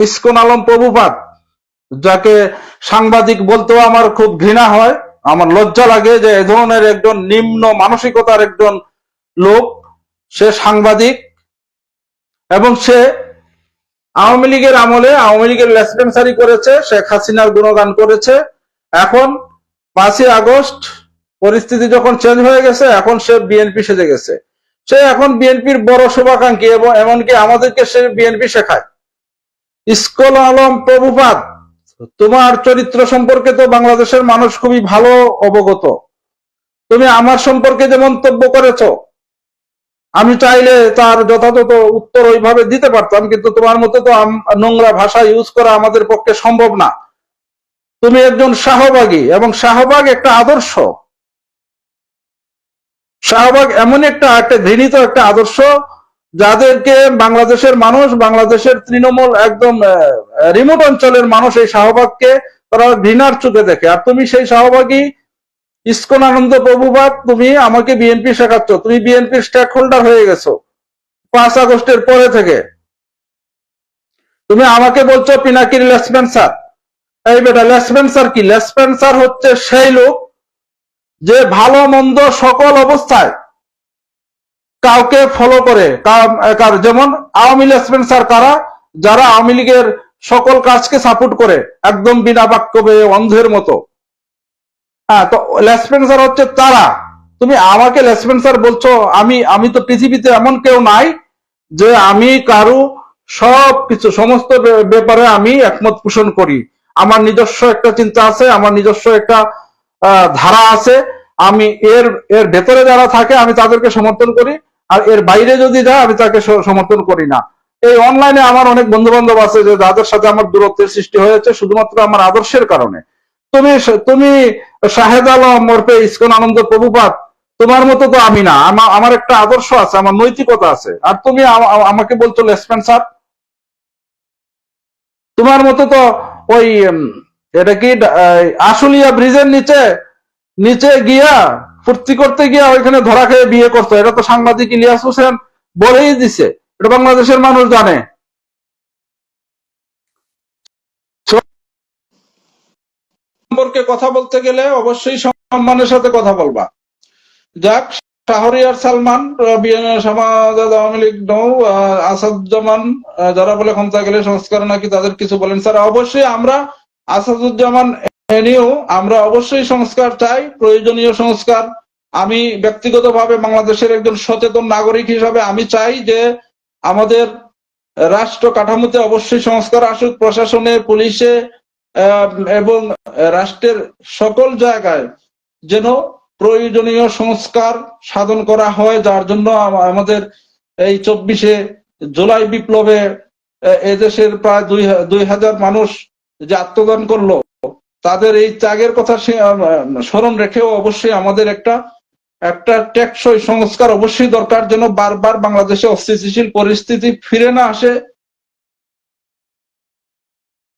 ISKCON Alam Prabhupada, যাকে সাংবাদিক বলতেও আমার খুব ঘৃণা হয়। আমার লজ্জা লাগে যে এ ধরনের একজন নিম্ন মানসিকতার একজন লোক, সে সাংবাদিক, এবং সে আওয়ামী লীগের আমলে আওয়ামী লীগের লেসপেন্সারি করেছে, শেখ হাসিনার গুণগান করেছে। এখন পাঁচই আগস্ট, পরিস্থিতি যখন চেঞ্জ হয়ে গেছে, এখন সে বিএনপি সেজে গেছে। সে এখন বিএনপির বড় শুভাকাঙ্ক্ষী, এবং এমনকি আমাদেরকে সে বিএনপি শেখায়। ইস্কল আলম প্রভুপাত তোমার চরিত্র সম্পর্কে তো বাংলাদেশের মানুষ খুবই ভালো অবগত। তুমি আমার সম্পর্কে যে মন্তব্য করেছ, আমি চাইলে তার যথাযথ উত্তর ওইভাবে দিতে পারতাম, কিন্তু তোমার মতো তো নোংরা ভাষা ইউজ করা আমাদের পক্ষে সম্ভব না। তুমি একজন শাহবাগী এবং শাহবাগ একটা আদর্শ। শাহবাগ এমন একটা একটা ঘৃণিত একটা আদর্শ যাদেরকে বাংলাদেশের মানুষ, বাংলাদেশের তৃণমূল একদম রিমোট অঞ্চলের মানুষ এই শাহবাগকে তারা ঘৃণার চোখে দেখে। আর তুমি সেই শাহবাগী, ইস্কন আনন্দ প্রভুবাদ তুমি আমাকে বিএনপি শেখাচ্ছ। তুমি বিএনপি স্টেক হোল্ডার হয়ে গেছো পাঁচ আগস্টের পরে থেকে। তুমি আমাকে বলছো পিনাকির লেসপেন্সার এই বেটা লেসপেন্সার কি? লেসপেন্সার হচ্ছে সেই লোক যে ভালো মন্দ সকল অবস্থায় কাউকে ফলো করে। যেমন আওয়ামী লেসপেন্সার কারা? যারা আওয়ামী লীগের সকল কাজকে সাপোর্ট করে, একদম বিনা বাক্যবে, অন্ধের মতো। হ্যাঁ তো লেসপেন্সার হচ্ছে তারা। তুমি আমাকে লেসপেন্সার বলছো, আমি আমি তো পৃথিবীতে এমন কেউ নাই যে আমি কারু সব কিছু, সমস্ত ব্যাপারে আমি একমত পোষণ করি। আমার নিজস্ব একটা চিন্তা আছে, আমার নিজস্ব একটা ধারা আছে। আমি এর এর ভেতরে যারা থাকে, আমি তাদেরকে সমর্থন করি। আর এর বাইরে যদি যায় আমি তাকে সমর্থন করি না। এই অনলাইনে আমার অনেক বন্ধু বান্ধব আছে যে যাদের সাথে আমার দূরত্বের সৃষ্টি হয়েছে, শুধুমাত্র আমার আদর্শের কারণে। তুমি তুমি শাহেদ আলম ওরফে ইসকন আনন্দ প্রভুপাত, তোমার মতো তো আমি না। আমা- আমার একটা আদর্শ আছে, আমার নৈতিকতা আছে। আর তুমি আমাকে বলছো লেসপেন্সার তোমার মতো তো ওই এটা কি আশুলিয়া ব্রিজের নিচে নিচে গিয়া ফুর্তি করতে গিয়া ওইখানে ধরা খেয়ে বিয়ে করতো। এটা তো সাংবাদিক ইলিয়াস হোসেন বলেই দিছে। এটা বাংলাদেশের মানুষ জানে। সম্পর্কে কথা বলতে গেলে অবশ্যই সম্মানের সাথে কথা বলবা। যাক, শাহরিয়ার সালমান সমাজ, আওয়ামী লীগ, নৌ আসাদুজ্জামান যারা বলে ক্ষমতা গেলে সংস্কার নাকি তাদের কিছু বলেন? স্যার, অবশ্যই আমরা আসাদুজ্জামান এনেও, আমরা অবশ্যই সংস্কার চাই, প্রয়োজনীয় সংস্কার। আমি ব্যক্তিগতভাবে বাংলাদেশের একজন সচেতন নাগরিক হিসাবে আমি চাই যে আমাদের রাষ্ট্র কাঠামোতে অবশ্যই সংস্কার আসুক, প্রশাসনে, পুলিশে এবং রাষ্ট্রের সকল জায়গায় যেন প্রয়োজনীয় সংস্কার সাধন করা হয়, যার জন্য আমাদের এই চব্বিশে জুলাই বিপ্লবে এদেশের প্রায় দুই হাজার মানুষ যে আত্মদান করল। তাদের এই ত্যাগের কথা সে- স্মরণ রেখেও অবশ্যই আমাদের একটা একটা টেকসই সংস্কার অবশ্যই দরকার যেন বারবার বাংলাদেশে অস্থিতিশীল পরিস্থিতি ফিরে না আসে।